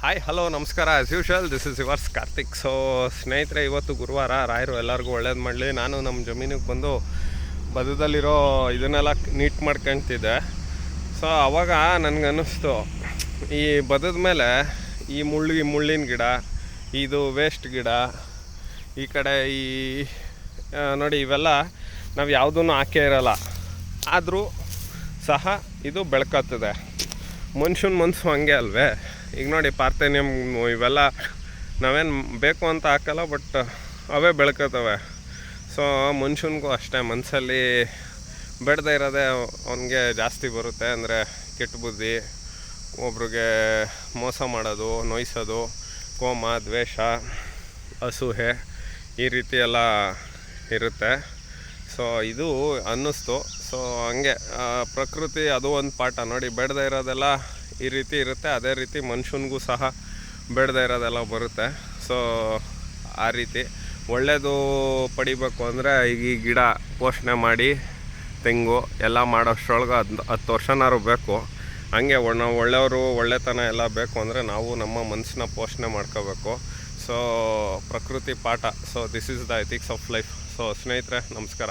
Hi hello ನಮಸ್ಕಾರ. As usual this is yours Karthik so ಸ್ನೇಹಿತರೆ, ಇವತ್ತು ಗುರುವಾರ ರಾಯರು ಎಲ್ಲರಿಗೂ ಒಳ್ಳೇದು ಮಾಡಲಿ. ನಾನು ನಮ್ಮ ಜಮೀನಿಗೆ ಬಂದು ಬದದಲ್ಲಿರೋ ಇದನ್ನೆಲ್ಲ ನೀಟ್ ಮಾಡ್ಕೊಳ್ತಿದ್ದೆ ಸೊ ಅವಾಗ ನನಗೆ ಅನ್ನಿಸ್ತು ಈ ಬದದ ಮೇಲೆ ಈ ಮುಳ್ಳು, ಈ ಮುಳ್ಳಿನ ಗಿಡ, ಇದು ವೇಸ್ಟ್ ಗಿಡ, ಈ ಕಡೆ ಈ ನೋಡಿ, ಇವೆಲ್ಲ ನಾವು ಯಾವುದನ್ನು ಹಾಕೇ ಇರಲ್ಲ. ಆದರೂ ಸಹ ಇದು ಬೆಳ್ಕತ್ತದೆ. ಮನುಷ್ಯನ ಮನಸ್ಸು ಹಂಗೆ ಅಲ್ವೇ? ಈಗ ನೋಡಿ ಪಾರ್ಥೇನಿಯಂ, ಇವೆಲ್ಲ ನಾವೇನು ಬೇಕು ಅಂತ ಹಾಕಲ್ಲ ಬಟ್ ಅವೇ ಬೆಳ್ಕೋತವೆ. ಸೊ ಮನುಷ್ಯನಿಗೂ ಅಷ್ಟೇ ಮನಸ್ಸಲ್ಲಿ ಬೆಳೆದೇ ಇರೋದೇ ಅವನಿಗೆ ಜಾಸ್ತಿ ಬರುತ್ತೆ. ಅಂದರೆ ಕೆಟ್ಟ ಬುದ್ಧಿ, ಒಬ್ರಿಗೆ ಮೋಸ ಮಾಡೋದು, ನೋಯಿಸೋದು, ಕೋಮ, ದ್ವೇಷ ಅಸೂಹೆ ಈ ರೀತಿ ಎಲ್ಲ ಇರುತ್ತೆ. ಸೊ ಇದು ಅನ್ನಿಸ್ತು. ಸೊ ಹಂಗೆ ಪ್ರಕೃತಿ ಅದು ಒಂದು ಪಾಠ. ನೋಡಿ ಬೆಳೆದೇ ಇರೋದೆಲ್ಲ ಈ ರೀತಿ ಇರುತ್ತೆ, ಅದೇ ರೀತಿ ಮನುಷ್ಯನಿಗೂ ಸಹ ಬೇಡದೇ ಇರೋದೆಲ್ಲ ಬರುತ್ತೆ. ಸೊ ಆ ರೀತಿ. ಒಳ್ಳೆಯದು ಪಡಿಬೇಕು ಅಂದರೆ ಈಗ ಈ ಗಿಡ ಪೋಷಣೆ ಮಾಡಿ, ತೆಂಗು ಎಲ್ಲ ಮಾಡೋಷ್ಟ್ರೊಳಗೆ ಹದ್, ಹತ್ತು ವರ್ಷನಾರು ಬೇಕು. ಹಂಗೆ ನಾವು ಒಳ್ಳೆಯವರು ಒಳ್ಳೆತನ ಎಲ್ಲ ಬೇಕು ಅಂದರೆ ನಾವು ನಮ್ಮ ಮನಸ್ಸನ್ನ ಪೋಷಣೆ ಮಾಡ್ಕೋಬೇಕು. ಸೊ ಪ್ರಕೃತಿ ಪಾಠ. So this is the ethics of life so ಸ್ನೇಹಿತರೆ, ನಮಸ್ಕಾರ.